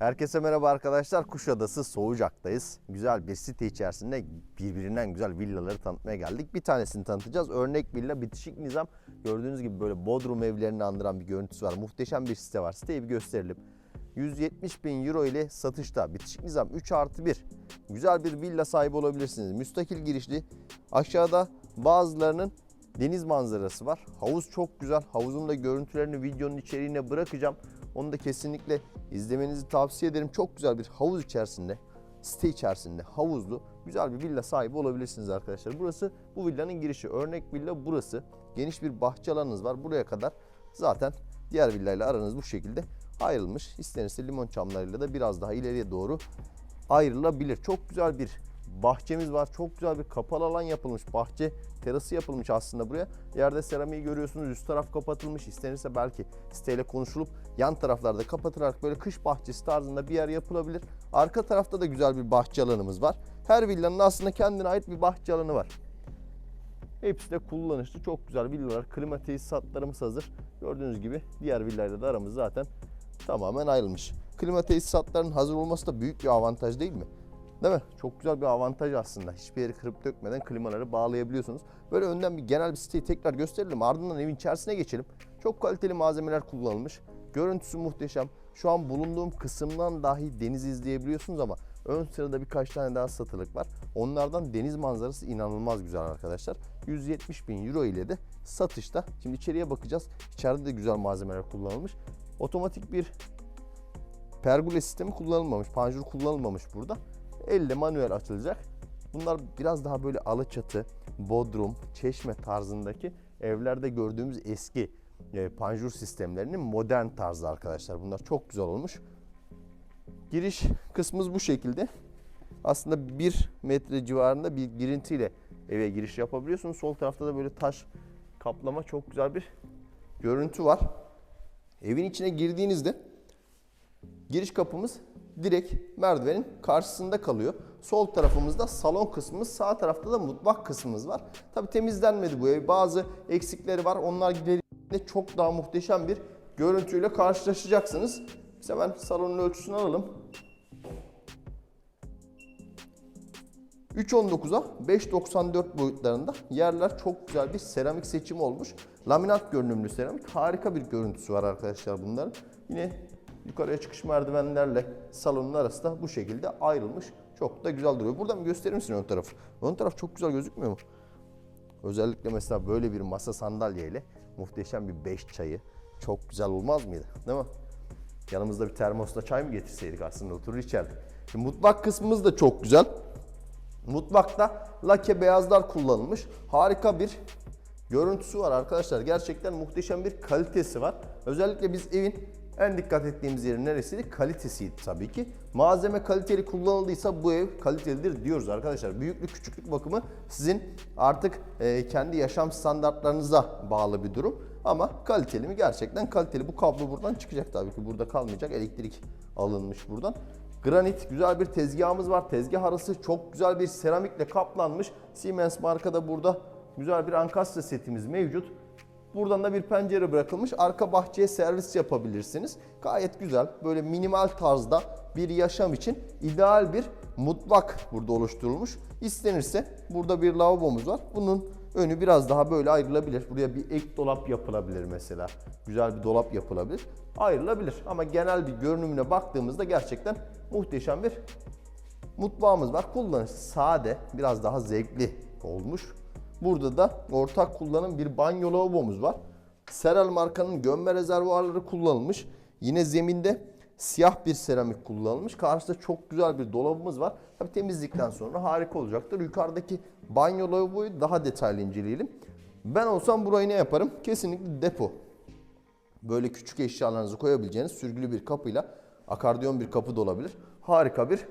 Herkese merhaba arkadaşlar. Kuşadası Soğucak'tayız. Güzel bir site içerisinde birbirinden güzel villaları tanıtmaya geldik. Bir tanesini tanıtacağız. Örnek villa bitişik nizam. Gördüğünüz gibi böyle bodrum evlerini andıran bir görüntüsü var. Muhteşem bir site var. Siteyi bir gösterelim. 170 bin euro ile satışta. Bitişik nizam 3 artı 1. Güzel bir villa sahibi olabilirsiniz. Müstakil girişli. Aşağıda bazılarının deniz manzarası var. Havuz çok güzel. Havuzun da görüntülerini videonun içeriğine bırakacağım. Onu da kesinlikle izlemenizi tavsiye ederim. Çok güzel bir havuz içerisinde, site içerisinde havuzlu güzel bir villa sahibi olabilirsiniz arkadaşlar. Burası bu villanın girişi. Örnek villa burası. Geniş bir bahçe alanınız var. Buraya kadar zaten diğer villayla aranız bu şekilde ayrılmış. İstenirse limon çamlarıyla da biraz daha ileriye doğru ayrılabilir. Çok güzel bir bahçemiz var. Çok güzel bir kapalı alan yapılmış. Bahçe terası yapılmış aslında buraya. Yerde seramiği görüyorsunuz. Üst taraf kapatılmış. İstenirse belki siteyle konuşulup yan taraflarda kapatılarak böyle kış bahçesi tarzında bir yer yapılabilir. Arka tarafta da güzel bir bahçe alanımız var. Her villanın aslında kendine ait bir bahçe alanı var. Hepsi de kullanışlı. Çok güzel villalar. Klima tesisatlarımız hazır. Gördüğünüz gibi diğer villayla da aramız zaten tamamen ayrılmış. Klima tesisatlarının hazır olması da büyük bir avantaj değil mi? Değil mi? Çok güzel bir avantaj aslında. Hiçbir yeri kırıp dökmeden klimaları bağlayabiliyorsunuz. Böyle önden bir genel bir siteyi tekrar gösterelim. Ardından evin içerisine geçelim. Çok kaliteli malzemeler kullanılmış. Görüntüsü muhteşem. Şu an bulunduğum kısımdan dahi deniz izleyebiliyorsunuz ama ön sırada birkaç tane daha satılık var. Onlardan deniz manzarası inanılmaz güzel arkadaşlar. 170 bin euro ile de satışta. Şimdi içeriye bakacağız. İçeride de güzel malzemeler kullanılmış. Otomatik bir pergole sistemi kullanılmamış. Panjur kullanılmamış burada. Elle manuel açılacak. Bunlar biraz daha böyle Alaçatı, Bodrum, Çeşme tarzındaki evlerde gördüğümüz eski e, panjur sistemlerinin modern tarzı arkadaşlar. Bunlar çok güzel olmuş. Giriş kısmımız bu şekilde. Aslında 1 metre civarında bir girintiyle eve giriş yapabiliyorsunuz. Sol tarafta da böyle taş kaplama çok güzel bir görüntü var. Evin içine girdiğinizde giriş kapımız direkt merdivenin karşısında kalıyor. Sol tarafımızda salon kısmımız, sağ tarafta da mutfak kısmımız var. Tabi temizlenmedi bu ev. Bazı eksikleri var. Onlar giderildiğinde çok daha muhteşem bir görüntüyle karşılaşacaksınız. Biz hemen salonun ölçüsünü alalım. 3.19'a 5.94 boyutlarında yerler çok güzel bir seramik seçimi olmuş. Laminat görünümlü seramik. Harika bir görüntüsü var arkadaşlar bunların. Yine yukarıya çıkış merdivenlerle salonun arası da bu şekilde ayrılmış. Çok da güzel duruyor. Buradan gösterir misin ön tarafı? Ön taraf çok güzel gözükmüyor mu? Özellikle mesela böyle bir masa sandalyeyle muhteşem bir beş çayı çok güzel olmaz mıydı? Değil mi? Yanımızda bir termosla çay mı getirseydik aslında oturur içerdik. Şimdi mutfak kısmımız da çok güzel. Mutfakta lake beyazlar kullanılmış. Harika bir görüntüsü var arkadaşlar. Gerçekten muhteşem bir kalitesi var. Özellikle biz evin en dikkat ettiğimiz yerin neresiydi? Kalitesiydi tabii ki. Malzeme kaliteli kullanıldıysa bu ev kalitelidir diyoruz arkadaşlar. Büyüklük küçüklük bakımı sizin artık e, kendi yaşam standartlarınıza bağlı bir durum. Ama kaliteli mi? Gerçekten kaliteli. Bu kablo buradan çıkacak tabii ki. Burada kalmayacak. Elektrik alınmış buradan. Granit güzel bir tezgahımız var. Tezgah arası çok güzel bir seramikle kaplanmış. Siemens markada burada güzel bir ankastre setimiz mevcut. Buradan da bir pencere bırakılmış. Arka bahçeye servis yapabilirsiniz. Gayet güzel. Böyle minimal tarzda bir yaşam için ideal bir mutfak burada oluşturulmuş. İstenirse burada bir lavabomuz var. Bunun önü biraz daha böyle ayrılabilir. Buraya bir ek dolap yapılabilir mesela. Güzel bir dolap yapılabilir. Ayrılabilir. Ama genel bir görünümüne baktığımızda gerçekten muhteşem bir mutfağımız var. Kullanış sade, biraz daha zevkli olmuş. Burada da ortak kullanım bir banyo lavabomuz var. Seral markanın gömme rezervuarları kullanılmış. Yine zeminde siyah bir seramik kullanılmış. Karşıda çok güzel bir dolabımız var. Tabii temizlikten sonra harika olacaktır. Yukarıdaki banyo lavaboyu daha detaylı inceleyelim. Ben olsam burayı ne yaparım? Kesinlikle depo. Böyle küçük eşyalarınızı koyabileceğiniz sürgülü bir kapıyla akardiyon bir kapı da olabilir. Harika bir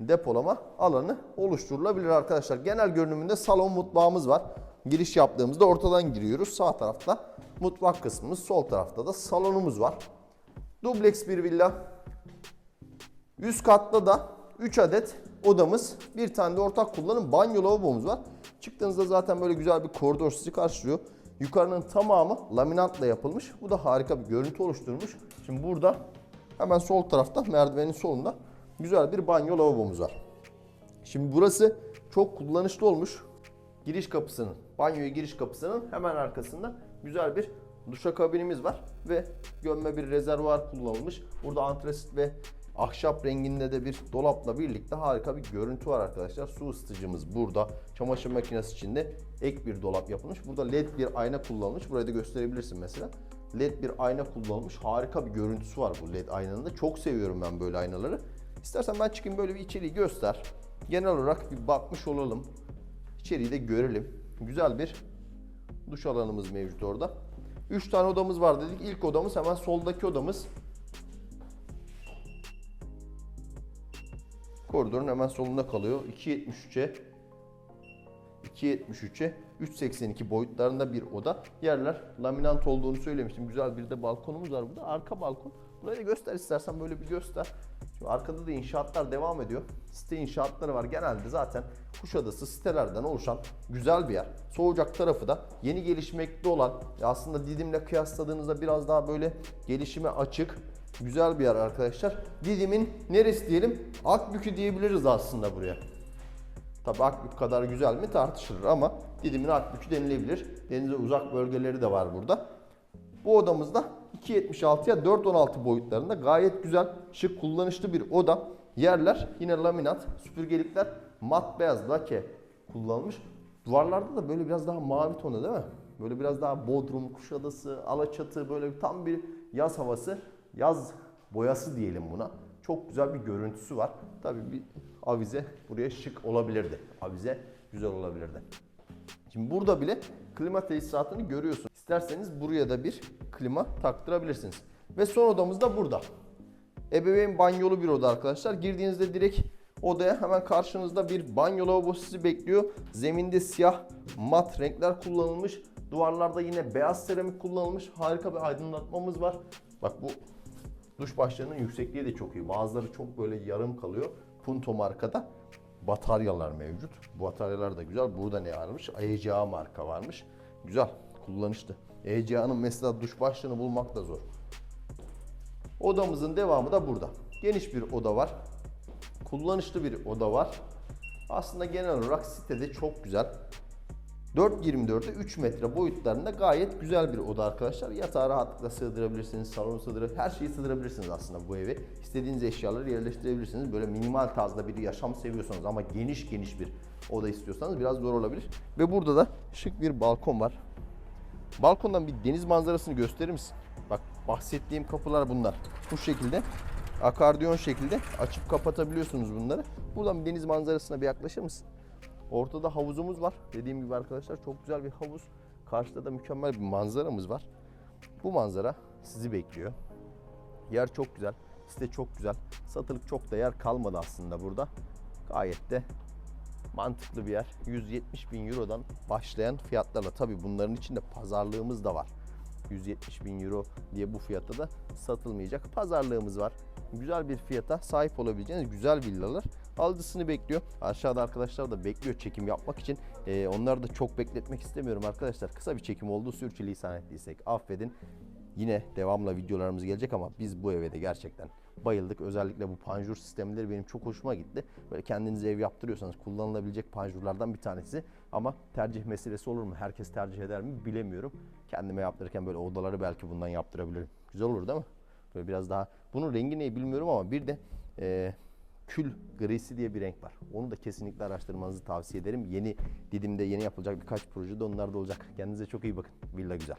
depolama alanı oluşturulabilir arkadaşlar. Genel görünümünde salon mutfağımız var. Giriş yaptığımızda ortadan giriyoruz. Sağ tarafta mutfak kısmımız, sol tarafta da salonumuz var. Dubleks bir villa. Üst katta da 3 adet odamız, bir tane de ortak kullanım banyo lavabomuz var. Çıktığınızda zaten böyle güzel bir koridor sizi karşılıyor. Yukarının tamamı laminatla yapılmış. Bu da harika bir görüntü oluşturmuş. Şimdi burada Hemen sol tarafta merdivenin solunda güzel bir banyo lavabomuz var. Şimdi burası çok kullanışlı olmuş. Giriş kapısının, banyoya giriş kapısının hemen arkasında güzel bir duşakabinimiz var ve gömme bir rezervuar kullanılmış. Burada antresit ve ahşap renginde de bir dolapla birlikte harika bir görüntü var arkadaşlar. Su ısıtıcımız burada. Çamaşır makinesi içinde ek bir dolap yapılmış. Burada led bir ayna kullanılmış. Burayı da gösterebilirsin mesela. LED bir ayna kullanılmış. Harika bir görüntüsü var bu LED aynanın da. Çok seviyorum ben böyle aynaları. İstersen ben çıkayım böyle bir içeriği göster. Genel olarak bir bakmış olalım. İçeriği de görelim. Güzel bir duş alanımız mevcut orada. 3 tane odamız var dedik. İlk odamız hemen soldaki odamız. Koridorun hemen solunda kalıyor. 2.73'e 2.73'e 3.82 boyutlarında bir oda. Yerler laminant olduğunu söylemiştim. Güzel bir de balkonumuz var burada. Arka balkon. Burayı da göster istersen böyle bir göster. Şimdi arkada da inşaatlar devam ediyor. Site inşaatları var. Genelde zaten Kuşadası sitelerden oluşan güzel bir yer. Soğucak tarafı da yeni gelişmekte olan aslında Didim'le kıyasladığınızda biraz daha böyle gelişime açık güzel bir yer arkadaşlar. Didim'in neresi diyelim? Akbükü diyebiliriz aslında buraya. Tabi Akbük kadar güzel mi tartışılır ama Didim'in Akbükü denilebilir. Denize uzak bölgeleri de var burada. Bu odamızda 2.76'ya 4.16 boyutlarında gayet güzel, şık, kullanışlı bir oda. Yerler yine laminat, süpürgelikler mat beyaz lake kullanılmış. Duvarlarda da böyle biraz daha mavi tonu değil mi? Böyle biraz daha Bodrum, Kuşadası, Alaçatı böyle tam bir yaz havası, yaz boyası diyelim buna. Çok güzel bir görüntüsü var. Tabii bir avize buraya şık olabilirdi. Avize güzel olabilirdi. Şimdi burada bile klima tesisatını görüyorsun. İsterseniz buraya da bir klima taktırabilirsiniz. Ve son odamız da burada. Ebeveyn banyolu bir oda arkadaşlar. Girdiğinizde direkt odaya hemen karşınızda bir banyo lavabosu sizi bekliyor. Zeminde siyah mat renkler kullanılmış. Duvarlarda yine beyaz seramik kullanılmış. Harika bir aydınlatmamız var. Bak bu duş başlarının yüksekliği de çok iyi. Bazıları çok böyle yarım kalıyor. Punto markada bataryalar mevcut. Bu bataryalar da güzel. Burada ne varmış? ECA marka varmış. Güzel, kullanışlı. ECA'nın mesela duş başlığını bulmak da zor. Odamızın devamı da burada. Geniş bir oda var. Kullanışlı bir oda var. Aslında genel olarak sitede çok güzel. 4.24'e 3 metre boyutlarında gayet güzel bir oda arkadaşlar. Yatağı rahatlıkla sığdırabilirsiniz, salonu sığdırabilirsiniz, her şeyi sığdırabilirsiniz aslında bu evi. İstediğiniz eşyaları yerleştirebilirsiniz. Böyle minimal tarzda bir yaşam seviyorsanız ama geniş geniş bir oda istiyorsanız biraz zor olabilir. Ve burada da şık bir balkon var. Balkondan bir deniz manzarasını gösterir misin? Bak bahsettiğim kapılar bunlar. Bu şekilde akardiyon şekilde açıp kapatabiliyorsunuz bunları. Buradan bir deniz manzarasına bir yaklaşır mısın? Ortada havuzumuz var. Dediğim gibi arkadaşlar çok güzel bir havuz. Karşıda da mükemmel bir manzaramız var. Bu manzara sizi bekliyor. Yer çok güzel. Site çok güzel. Satılık çok da yer kalmadı aslında burada. Gayet de mantıklı bir yer. 170 bin Euro'dan başlayan fiyatlarla. Tabi bunların içinde pazarlığımız da var. 170 bin Euro diye bu fiyatta da satılmayacak. Pazarlığımız var. Güzel bir fiyata sahip olabileceğiniz güzel villalar. Alıcısını bekliyor. Aşağıda arkadaşlar da bekliyor çekim yapmak için. Ee, onları da çok bekletmek istemiyorum arkadaşlar. Kısa bir çekim oldu. Sürçülisan ettiysek affedin. Yine devamla videolarımız gelecek ama biz bu eve de gerçekten bayıldık. Özellikle bu panjur sistemleri benim çok hoşuma gitti. Böyle kendinize ev yaptırıyorsanız kullanılabilecek panjurlardan bir tanesi. Ama tercih meselesi olur mu? Herkes tercih eder mi bilemiyorum. Kendime yaptırırken böyle odaları belki bundan yaptırabilirim. Güzel olur değil mi? Böyle biraz daha. Bunun rengi ne bilmiyorum ama bir de e, kül grisi diye bir renk var. Onu da kesinlikle araştırmanızı tavsiye ederim. Yeni Didim'de yeni yapılacak birkaç projede onlar da olacak. Kendinize çok iyi bakın. Villa güzel.